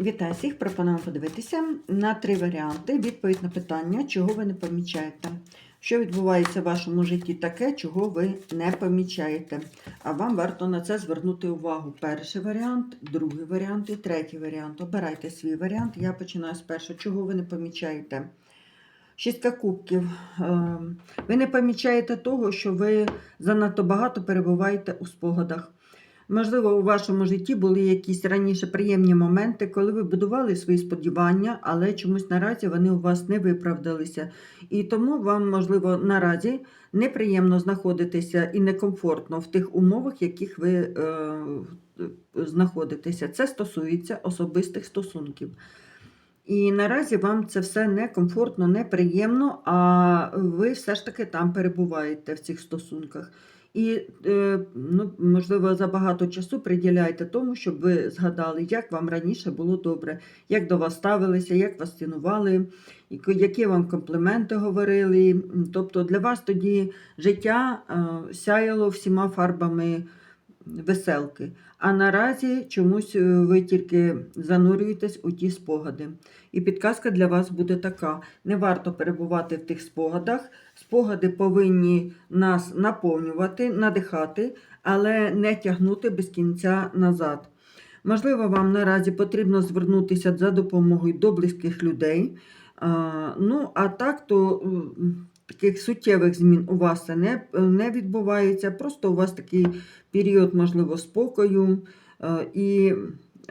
Вітаю всіх! Пропоную подивитися на три варіанти. Відповідь на питання, чого ви не помічаєте. Що відбувається в вашому житті таке, чого ви не помічаєте. А вам варто на це звернути увагу. Перший варіант, другий варіант і третій варіант. Обирайте свій варіант. Я починаю з першого, чого ви не помічаєте. Шістка кубків. Ем, Ви не помічаєте того, що ви занадто багато перебуваєте у спогадах. Можливо, у вашому житті були якісь раніше приємні моменти, коли ви будували свої сподівання, але чомусь наразі вони у вас не виправдалися. І тому вам, можливо, наразі неприємно знаходитися і некомфортно в тих умовах, в яких ви е, знаходитеся. Це стосується особистих стосунків. І наразі вам це все некомфортно, неприємно, а ви все ж таки там перебуваєте в цих стосунках. І, е, ну, можливо, забагато часу приділяйте тому, щоб ви згадали, як вам раніше було добре, як до вас ставилися, як вас цінували, які вам компліменти говорили. Тобто для вас тоді життя е, сяяло всіма фарбами веселки. А наразі чомусь е, ви тільки занурюєтесь у ті спогади. І підказка для вас буде така: не варто перебувати в тих спогадах. Спогади повинні нас наповнювати, надихати, але не тягнути без кінця назад. Можливо, вам наразі потрібно звернутися за допомогою до близьких людей. Ну, а так, то таких суттєвих змін у вас не, не відбувається. Просто у вас такий період, можливо, спокою. е, І,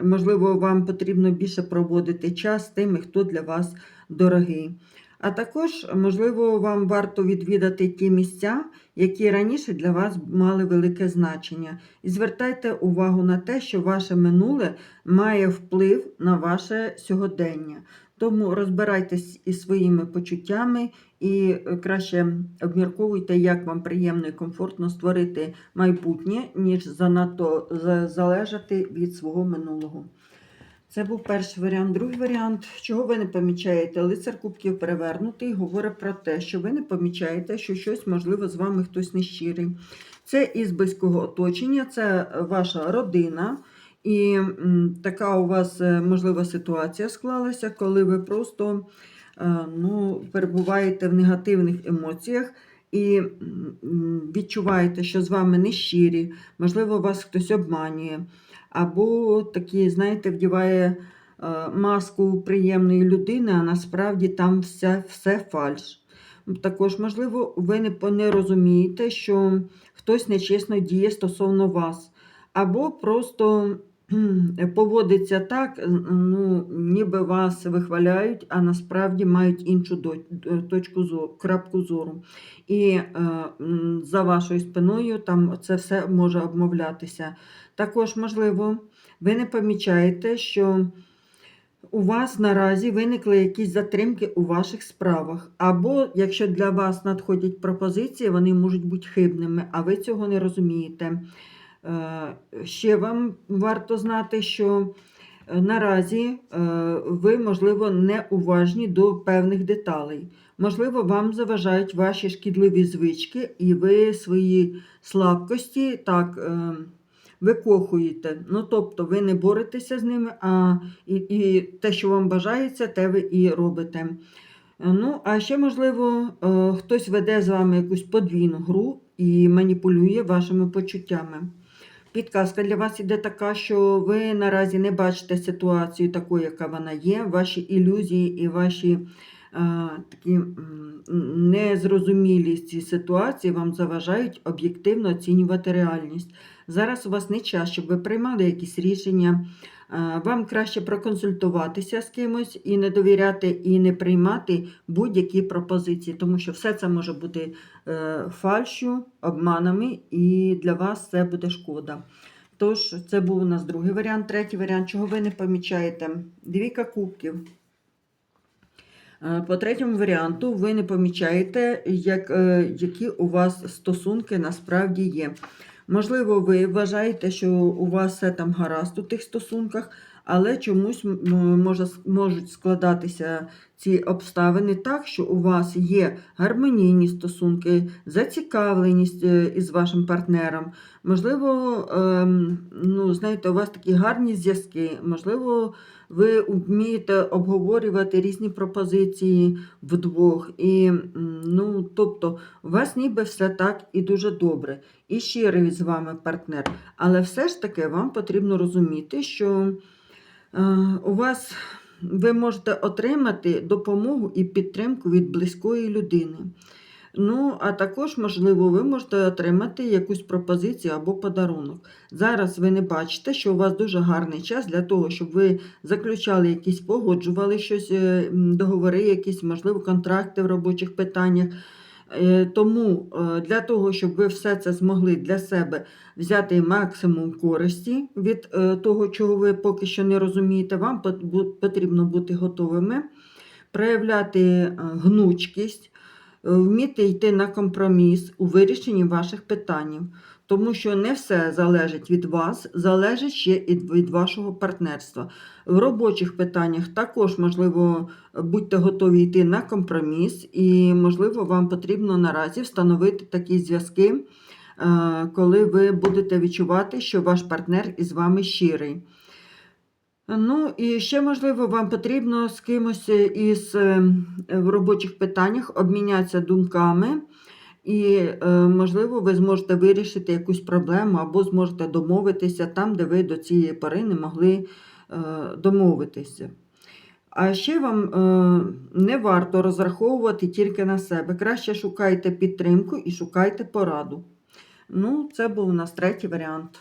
можливо, вам потрібно більше проводити час з тими, хто для вас дорогий. А також, можливо, вам варто відвідати ті місця, які раніше для вас мали велике значення. І звертайте увагу на те, що ваше минуле має вплив на ваше сьогодення. Тому розбирайтесь із своїми почуттями і е, краще обмірковуйте, як вам приємно і комфортно створити майбутнє, ніж занадто залежати від свого минулого. Це був перший варіант. Другий варіант, чого ви не помічаєте? Лицар кубків перевернутий говорить про те, що ви не помічаєте, що щось, можливо, з вами хтось нещирий. Це із близького оточення, це ваша родина. І така у вас, е, можливо, ситуація склалася, коли ви просто е, ну, перебуваєте в негативних емоціях і відчуваєте, що з вами нещирі, можливо, вас хтось обманює. Або такі, знаєте, вдіває е, маску приємної людини, а насправді там все, все фальш. Також, можливо, ви не, не розумієте, що хтось нечесно діє стосовно вас. Або просто поводиться так, е, ну, ніби вас вихваляють, а насправді мають іншу точку зору, крапку зору. І е, за вашою спиною там це все може обмовлятися. Також, можливо, ви не помічаєте, що у вас наразі виникли якісь затримки у ваших справах. Або, якщо для вас надходять пропозиції, вони можуть бути хибними, а ви цього не розумієте. Е, Ще вам варто знати, що е, наразі е, ви, можливо, не уважні до певних деталей. Можливо, вам заважають ваші шкідливі звички, і ви свої слабкості так викохуєте. Ну, тобто ви не боретеся з ними, а і, і те, що вам бажається, те ви і робите. Ну, а ще, можливо, хтось веде з вами якусь подвійну гру і маніпулює вашими почуттями. Підказка для вас іде така, що ви наразі не бачите ситуацію такою, яка вона є. Ваші ілюзії і ваші е, такі незрозумілі ці ситуації вам заважають об'єктивно оцінювати реальність. Зараз у вас не час, щоб ви приймали якісь рішення. Вам краще проконсультуватися з кимось і не довіряти, і не приймати будь-які пропозиції, тому що все це може бути е, фальшю, обманами, і для вас це буде шкода. Тож, це був у нас другий варіант. Третій варіант, чого ви не помічаєте? Двійка кубків. Е, По третьому варіанту ви не помічаєте, як, е, які у вас стосунки насправді є. Можливо, ви вважаєте, що у вас все там гаразд у тих стосунках, але чомусь може, можуть складатися ці обставини так, що у вас є гармонійні стосунки, зацікавленість е, із вашим партнером. Можливо, ем, ну, знаєте, у вас такі гарні зв'язки, можливо, ви вмієте обговорювати різні пропозиції вдвох. І, ну, тобто, у вас ніби все так і дуже добре, і щирий з вами партнер. Але все ж таки вам потрібно розуміти, що е, у вас ви можете отримати допомогу і підтримку від близької людини. Ну, а також, можливо, ви можете отримати якусь пропозицію або подарунок. Зараз ви не бачите, що у вас дуже гарний час для того, щоб ви заключали якісь, погоджували щось, е, договори, якісь, можливо, контракти в робочих питаннях. Е, Тому е, для того, щоб ви все це змогли для себе взяти максимум користі від е, того, чого ви поки що не розумієте, вам пот- потрібно бути готовими, проявляти гнучкість, вміти йти на компроміс у вирішенні ваших питань. Тому що не все залежить від вас, залежить ще і від вашого партнерства. В робочих питаннях також, можливо, будьте готові йти на компроміс, і, можливо, вам потрібно наразі встановити такі зв'язки, е, коли ви будете відчувати, що ваш партнер із вами щирий. Ну, і ще, можливо, вам потрібно з кимось із е, в робочих питаннях обмінятися думками, і, е, можливо, ви зможете вирішити якусь проблему або зможете домовитися там, де ви до цієї пори не могли е, домовитися. А ще вам не варто розраховувати тільки на себе. Краще шукайте підтримку і шукайте пораду. Ну, це був у нас третій варіант.